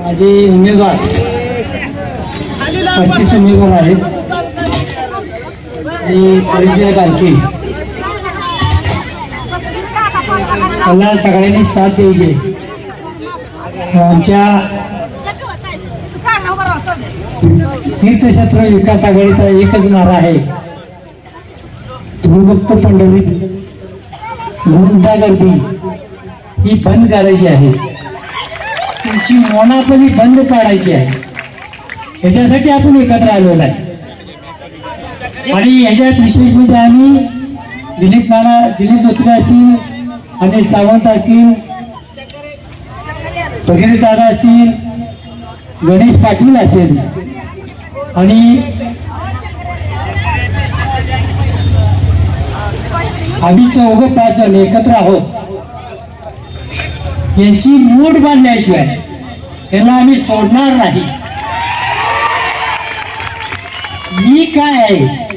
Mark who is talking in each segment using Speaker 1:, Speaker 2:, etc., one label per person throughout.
Speaker 1: माझे उमेदवार पस्तीस उमेदवार आहेत. आणि परिचय बालके मला सगळ्यांनी साथ द्यायची आमच्या तीर्थक्षेत्र विकास आघाडीचा एकच नारा आहे. धुळभक्त पंढरी गुंडागर्दी ही बंद करायची आहे. त्यांची मोनापणी बंद काढायची आहे. याच्यासाठी आपण एकत्र आलेलो आहे. आणि याच्यात विशेष म्हणजे आम्ही दिलीप नाना दिलीप धोत्रे असतील अनिल सावंत असतील भगिरी दादा असतील गणेश पाटील असेल. आणि आम्ही चौघ पाच जण एकत्र आहोत. यांची मूड बांधल्याशिवाय यांना आम्ही सोडणार नाही. मी काय आहे?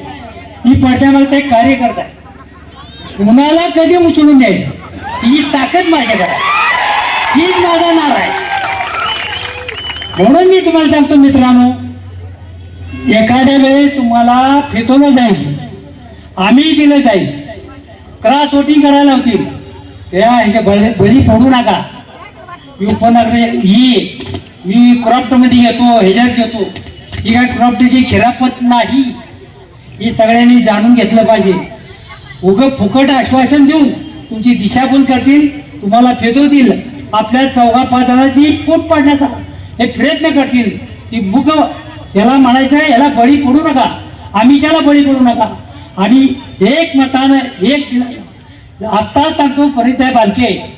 Speaker 1: मी पाठ्यामागचा एक कार्यकर्ता आहे. कुणाला कधी उचलून द्यायचं ही ताकद माझ्याकडे आहे. हीच माझा नाव आहे. म्हणून मी तुम्हाला सांगतो मित्रांनो एखाद्या वेळेस तुम्हाला फेतवलं जाईल. आम्ही दिलं जाईल. क्रॉस वोटिंग करायला होतील त्या ह्याच्या बळी बळी पडू नका. मी उपनगर ही मी क्रॉफ्टमध्ये येतो घेतो ह्याच्यात घेतो. ही काय क्रॉप्टची खिरापत नाही. हे सगळ्यांनी जाणून घेतलं पाहिजे. उग फुकट आश्वासन देऊन तुमची दिशा पण करतील तुम्हाला फेदवतील. आपल्या चौघा पाच जणांची फूट पाडण्याचा हे प्रयत्न करतील. ती बुक याला म्हणायचं आहे, याला बळी पडू नका. आमिषाला बळी पडू नका. आणि एक मतानं एक दिला आत्ताच सांगतो परिताय बालके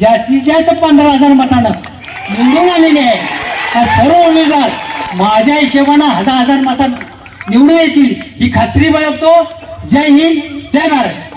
Speaker 1: जास्तीत जास्त पंधरा हजार मतानं निवडून आलेले आहे त्या सर्व उमेदवार माझ्या हिशोबानं हजार हजार मतानं निवडून येतील. ही खात्री बाळगतो. जय हिंद जय महाराष्ट्र